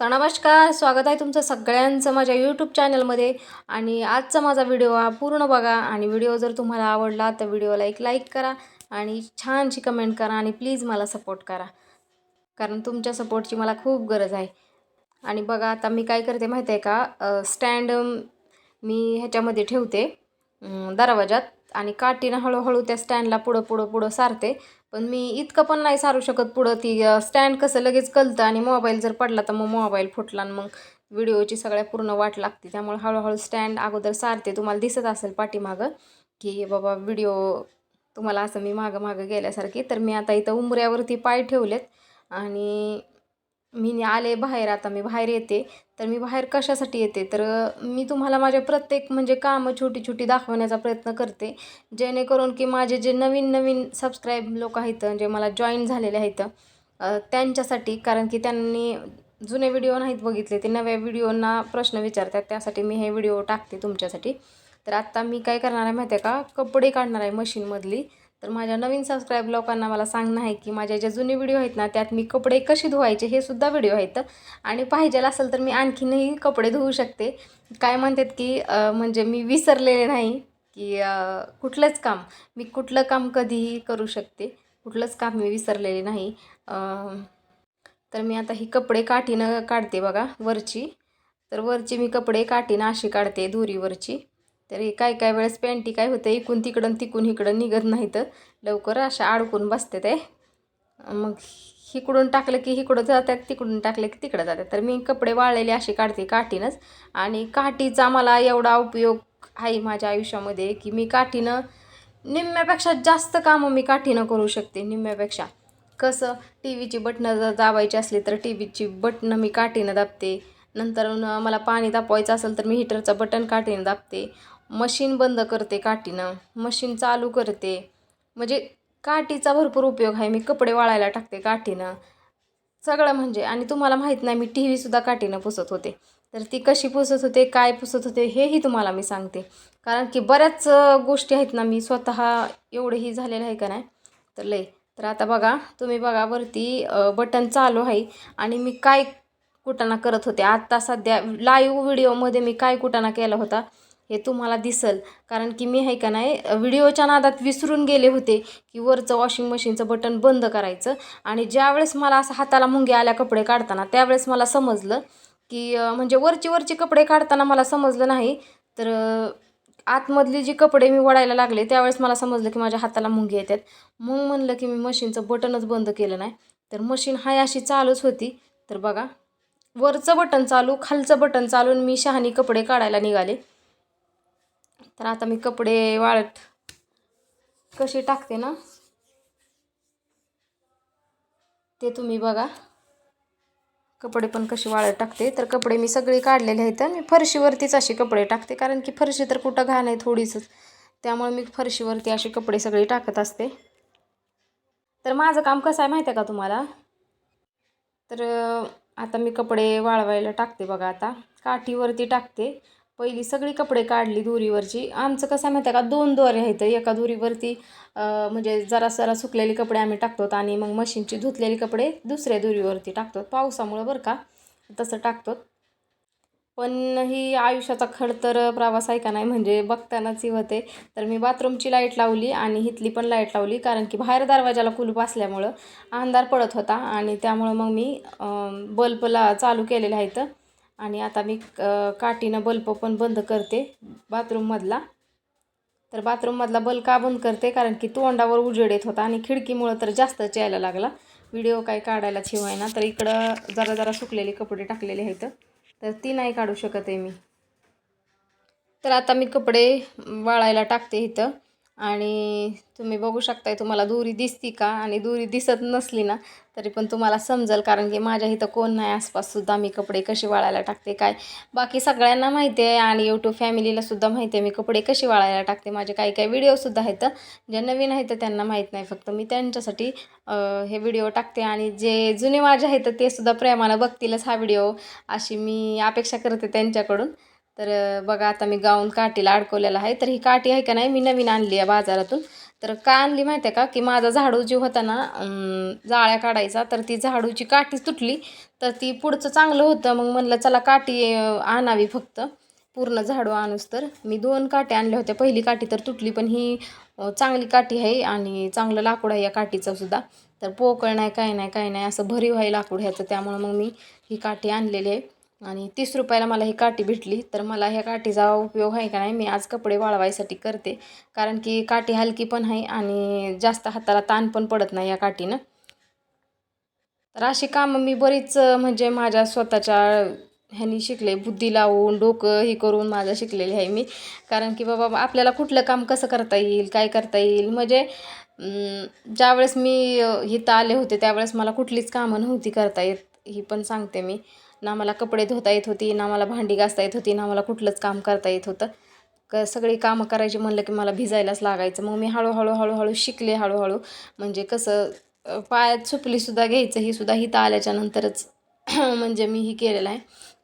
तर नमस्कार स्वागत आहे तुमचं सगळ्यांचं माझ्या यूट्यूब चॅनलमध्ये आणि आजचा माझा व्हिडिओ हा पूर्ण बघा. आणि व्हिडिओ जर तुम्हाला आवडला तर व्हिडिओला एक लाईक करा आणि छानशी कमेंट करा आणि प्लीज मला सपोर्ट करा. कारण तुमच्या सपोर्टची मला खूप गरज आहे. आणि बघा आता मी काय करते माहिती आहे का स्टँड मी ह्याच्यामध्ये ठेवते दरवाजात आणि काठीनं हळूहळू त्या स्टँडला पुढं पुढं पुढं सारते. पण मी इतकं पण नाही सारू शकत पुढं. ती स्टँड कसं लगेच कलतं आणि मोबाईल जर पडला तर मग मोबाईल फुटला आणि मग व्हिडिओची सगळ्या पूर्ण वाट लागते. त्यामुळे हळूहळू स्टँड अगोदर सारते. तुम्हाला दिसत असेल पाठीमागं की बाबा व्हिडिओ तुम्हाला असं मी मागं मागं गेल्यासारखी. तर मी आता इथं उंबऱ्यावरती पाय ठेवलेत आणि मी आले बाहेर आता मी बाहेर येते. तर मी बाहेर कशासाठी येते? तर मी तुम्हाला माझ्या प्रत्येक म्हणजे कामं छोटी छोटी दाखवण्याचा प्रयत्न करते. जेणेकरून की माझे जे नवीन नवीन सबस्क्राईब लोक आहेत जे मला जॉईन झालेले आहेत त्यांच्यासाठी कारण की त्यांनी जुने व्हिडिओ नाहीत बघितले ते नव्या व्हिडिओंना प्रश्न विचारतात त्यासाठी मी हे व्हिडिओ टाकते तुमच्यासाठी. तर आत्ता मी काय करणार आहे माहिती आहे का? कपडे काढणार आहे मशीनमधली. तर माझ्या नवीन सबस्क्राईब लोकांना मला सांगणं आहे की माझ्या ज्या जुने व्हिडिओ आहेत ना त्यात मी कपडे कसे धुवायचे हे सुद्धा व्हिडिओ आहेत. आणि पाहिजे असेल तर मी आणखीनही कपडे धुवू शकते. काय म्हणतात की म्हणजे मी विसरलेले नाही की कुठलंच काम. मी कुठलं काम कधीही करू शकते. कुठलंच काम मी विसरलेले नाही. तर मी आता ही कपडे काठीनं काढते बघा वरची. तर वरची मी कपडे काठीनं अशी काढते दोरीवरची. तर हे काय काय वेळेस पॅन्टी काय होतं इकून तिकडं तिकून इकडं निघत नाही तर लवकर अशा अडकून बसते ते. मग हिकडून टाकलं की हिकडं जातात तिकडून टाकलं की तिकडं जातात. तर मी कपडे वाळलेले असे काढते काठीनंच. आणि काठीचा मला एवढा उपयोग आहे माझ्या आयुष्यामध्ये की मी काठीनं निम्म्यापेक्षा जास्त कामं मी काठीनं करू शकते निम्म्यापेक्षा. कसं टी व्हीची बटणं जर दाबायची असली तर टी व्हीची बटणं मी काठीनं दाबते. नंतर मला पाणी तापवायचं असेल तर मी हिटरचं बटन काठीनं दाबते. मशीन बंद करते काठीनं. मशीन चालू करते. म्हणजे काठीचा भरपूर उपयोग आहे. मी कपडे वाळायला टाकते काठीनं. सगळं म्हणजे आणि तुम्हाला माहीत नाही मी टी व्हीसुद्धा काठीनं पुसत होते. तर ती कशी पुसत होते काय पुसत होते हेही तुम्हाला मी सांगते. कारण की बऱ्याच गोष्टी आहेत ना मी स्वतः एवढंही झालेलं आहे का नाही? तर लय. तर आता बघा तुम्ही बघा वरती बटन चालू आहे. आणि मी काय कुटाणा करत होते. आत्ता सध्या लाईव्ह व्हिडिओमध्ये मी काय कुटाणा केला होता हे तुम्हाला दिसल. कारण की मी आहे का नाही व्हिडिओच्या नादात विसरून गेले होते की वरचं वॉशिंग मशीनचं बटन बंद करायचं. आणि ज्यावेळेस मला असं हाताला मुंगे आल्या कपडे काढताना त्यावेळेस मला समजलं की म्हणजे वरची वरची कपडे काढताना मला समजलं नाही. तर आतमधली जी कपडे मी वडायला लागले त्यावेळेस मला समजलं की माझ्या हाताला मुंगे येतात मग म्हणलं की मी मशीनचं बटनच बंद केलं नाही. तर मशीन हाय अशी चालूच होती. तर बघा वरचं बटन चालू खालचं बटन चालून मी शहाणी कपडे काढायला निघाले. तर आता मी कपडे वाळत कशी टाकते ना ते तुम्ही बघा. कपडे पण कशी वाळत टाकते. तर कपडे मी सगळे काढलेले आहेत मी फरशीवरतीच असे कपडे टाकते. कारण की फरशी तर कुठं घाण आहे थोडीच त्यामुळे मी फरशीवरती असे कपडे सगळे टाकत असते. तर माझं काम कसं आहे माहिती आहे का तुम्हाला? तर आता मी कपडे वाळवायला टाकते बघा आता. काठीवरती टाकते. पहिली सगळी कपडे काढली दोरीवरची. आमचं कसं आहे माहिती आहे का? दोन दोरे आहेत. एका दोरीवरती म्हणजे जरा जरा सुकलेले कपडे आम्ही टाकतो आणि मग मशीनची धुतलेले कपडे दुसऱ्या दोरीवरती टाकतो पावसामुळं बरं का? तसं टाकतो पण ही आयुष्याचा खडतर प्रवास आहे का नाही म्हणजे बघतानाच ही होते. तर मी बाथरूमची लाइट लावली आणि हिथली पण लाइट लावली. कारण की बाहेर दरवाजाला कुलूप असल्यामुळं अंधार पडत होता आणि त्यामुळं मग मी बल्बला चालू केलेले आहेत आणि आता मी काठीनं बल्ब पण बंद करते बाथरूममधला तर बाथरूममधला बल्ब का बंद करते? कारण की तोंडावर उजेड येत होता आणि खिडकीमुळं तर जास्तच यायला लागला. व्हिडिओ काय काढायला शिवाय ना तर इकडं जरा जरा सुकलेले कपडे टाकलेले आहेत. तर ती नाही काढू शकत आहे मी. तर आता मी कपडे वाळायला टाकते इथं. आणि तुम्ही बघू शकताय तुम्हाला दोरी दिसती का? आणि दोरी दिसत नसली ना तरी पण तुम्हाला समजेल कारण की माझ्या इथं कोण नाही आसपाससुद्धा मी कपडे कसे वाळायला टाकते काय? बाकी सगळ्यांना माहिती आहे आणि यूट्यूब फॅमिलीलासुद्धा माहिती आहे मी कपडे कसे वाळायला टाकते. माझे काही काही व्हिडिओसुद्धा आहेत जे नवीन आहेत त्यांना माहीत नाही फक्त. मी त्यांच्यासाठी हे व्हिडिओ टाकते आणि जे जुने माझे आहेत ते सुद्धा प्रेमानं बघतीलच हा व्हिडिओ अशी मी अपेक्षा करते त्यांच्याकडून. तर बघा आता मी गाऊन काठीला अडकवलेला आहे. तर ही काठी आहे का नाही मी नवीन आणली आहे बाजारातून. तर का आणली माहिती आहे का? की माझा झाडू जी होता ना जाळ्या काढायचा तर ती झाडूची काठी तुटली. तर ती पुढचं चांगलं होतं. मग म्हणलं चला काठी आणावी फक्त. पूर्ण झाडू आणूस तर. मी दोन काठी आणल्या होत्या. पहिली काठी तर तुटली पण ही चांगली काठी आहे आणि चांगलं लाकूड आहे या काठीचं सुद्धा. तर पोकळ नाही काय नाही काय नाही असं भरीव आहे लाकूड ह्याचं. त्यामुळं मग मी ही काठी आणलेली आहे. आणि तीस रुपयाला मला ही काठी भेटली. तर मला ह्या काठीचा उपयोग आहे का नाही मी आज कपडे वाळवायसाठी करते. कारण की काठी हलकी पण आहे आणि जास्त हाताला ताण पण पडत नाही या काठीनं. तर अशी कामं मी बरीच म्हणजे माझ्या स्वतःच्या ह्यानी शिकले. बुद्धी लावून डोकं हे करून माझं शिकलेली आहे मी. कारण की बाबा आपल्याला कुठलं काम कसं करता येईल काय करता येईल? म्हणजे ज्यावेळेस मी इथं आले होते त्यावेळेस मला कुठलीच कामं नव्हती करता येत. ही पण सांगते मी. ना मला कपडे धुता येत होती ना मला भांडी घासता येत होती ना मला कुठलंच काम करता येत होतं. क सगळी कामं करायची म्हणलं की मला भिजायलाच लागायचं. मग मी हळूहळू हळूहळू शिकले हळूहळू. म्हणजे कसं पायात सुपलीसुद्धा घ्यायचं ही सुद्धा हिथं आल्याच्या नंतरच म्हणजे मी ही केलेलं आहे.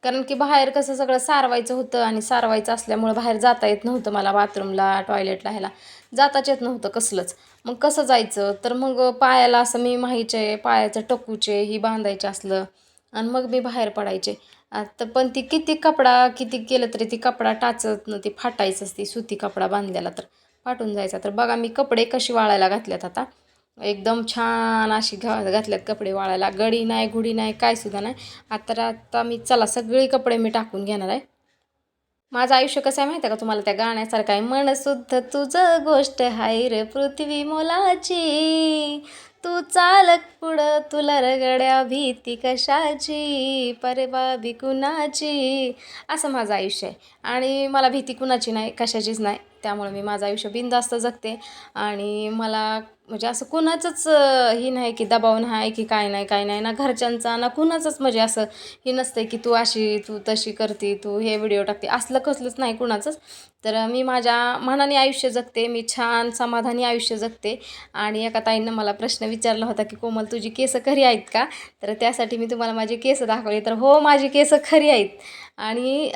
कारण की बाहेर कसं सगळं सारवायचं होतं आणि सारवायचं असल्यामुळं बाहेर जाता येत नव्हतं मला बाथरूमला टॉयलेटला ह्याला. जाताच येत नव्हतं कसलंच. मग कसं जायचं? तर मग पायाला असं मी माहीचे पायाचं टकूचे ही बांधायचे असलं आणि मग मी बाहेर पडायचे. आता पण ती किती कपडा किती केलं तरी ती कपडा टाचत न ती फाटायचंच ती सुती कपडा बांधलेला तर फाटून जायचा. तर बघा मी कपडे कशी वाळायला घातल्यात आता. एकदम छान अशी घा घातल्यात कपडे वाळायला. गडी नाही गुडी नाही काय सुद्धा नाही. आता आता मी चला सगळे कपडे मी टाकून घेणार आहे. माझं आयुष्य कसं आहे माहिती आहे का तुम्हाला? त्या गाण्यासारखं आहे मन शुद्ध तुझं गोष्ट हाय रे पृथ्वी मोलाची. तू चालक पुढं तुला रगड्या भीती कशाची? परबाबी कुणाची? असं माझं आयुष्य आहे. आणि मला भीती कुणाची नाही कशाचीच नाही. त्यामुळे मी माझं आयुष्य बिनधास्त जगते. आणि मला म्हणजे असं कुणाचंच ही नाही की दबाव नाही की काय नाही काय नाही. ना घरच्यांचा ना कुणाचंच म्हणजे असं हे नसतं की तू अशी तू तशी करते तू हे व्हिडिओ टाकते. असलं कसलंच नाही कुणाचंच. तर मी माझ्या मनाने आयुष्य जगते. मी छान समाधानी आयुष्य जगते. आणि एका ताईनं मला प्रश्न विचारला होता की कोमल तुझी केसं खरी आहेत का? तर त्यासाठी मी तुम्हाला माझी केसं दाखवली. तर हो माझी केस खरी आहेत. आणि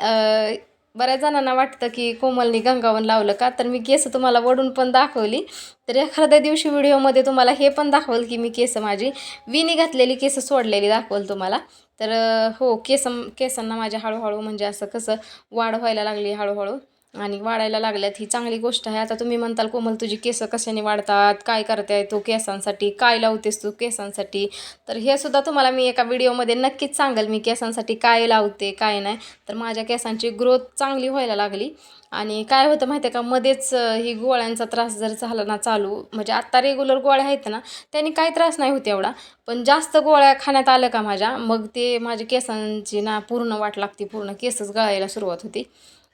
बऱ्याच जणांना वाटतं की कोमलनी गंगावन लावलं का? तर मी केस तुम्हाला वडून पण दाखवली. तर एखाद्या दिवशी व्हिडिओमध्ये तुम्हाला हे पण दाखवल की मी केस माझी विनी घातलेली केस सोडलेली दाखवल तुम्हाला. तर हो केस केसांना माझ्या हळूहळू म्हणजे असं कसं वाढ व्हायला लागली हळूहळू. आणि वाढायला लागल्यात. ही चांगली गोष्ट आहे. आता तुम्ही म्हणताल कोमल तुझी केस कशाने वाढतात? काय करते तू केसांसाठी? काय लावतेस तू केसांसाठी? तर हे सुद्धा तुम्हाला मी एका व्हिडिओमध्ये नक्कीच सांगेल मी केसांसाठी काय लावते काय नाही. तर माझ्या केसांची ग्रोथ चांगली व्हायला लागली. आणि काय होतं माहिती आहे का? मध्येच ही गोळ्यांचा त्रास जर झाला ना चालू म्हणजे आत्ता रेग्युलर गोळ्या आहेत ना त्यांनी काही त्रास नाही होत एवढा. पण जास्त गोळ्या खाण्यात आल्या का माझ्या मग ते माझ्या केसांची ना पूर्ण वाट लागते पूर्ण केसच गळायला सुरुवात होती.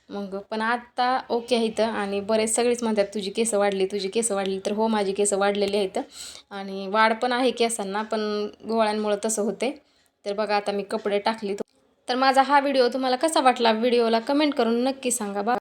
मग पण आत्ता ओके आहे इथं आणि बरेच सगळेच म्हणतात तुझी केस वाढली तुझी केस वाढली. तर हो माझी केस वाढलेली आहेत. आणि वाढ पण आहे केसांना पण गोळ्यांमुळं तसं होते तर बघा आता मी कपडे टाकली. तर माझा हा व्हिडिओ तुम्हाला कसा वाटला? व्हिडिओला कमेंट करून नक्की सांगा बा.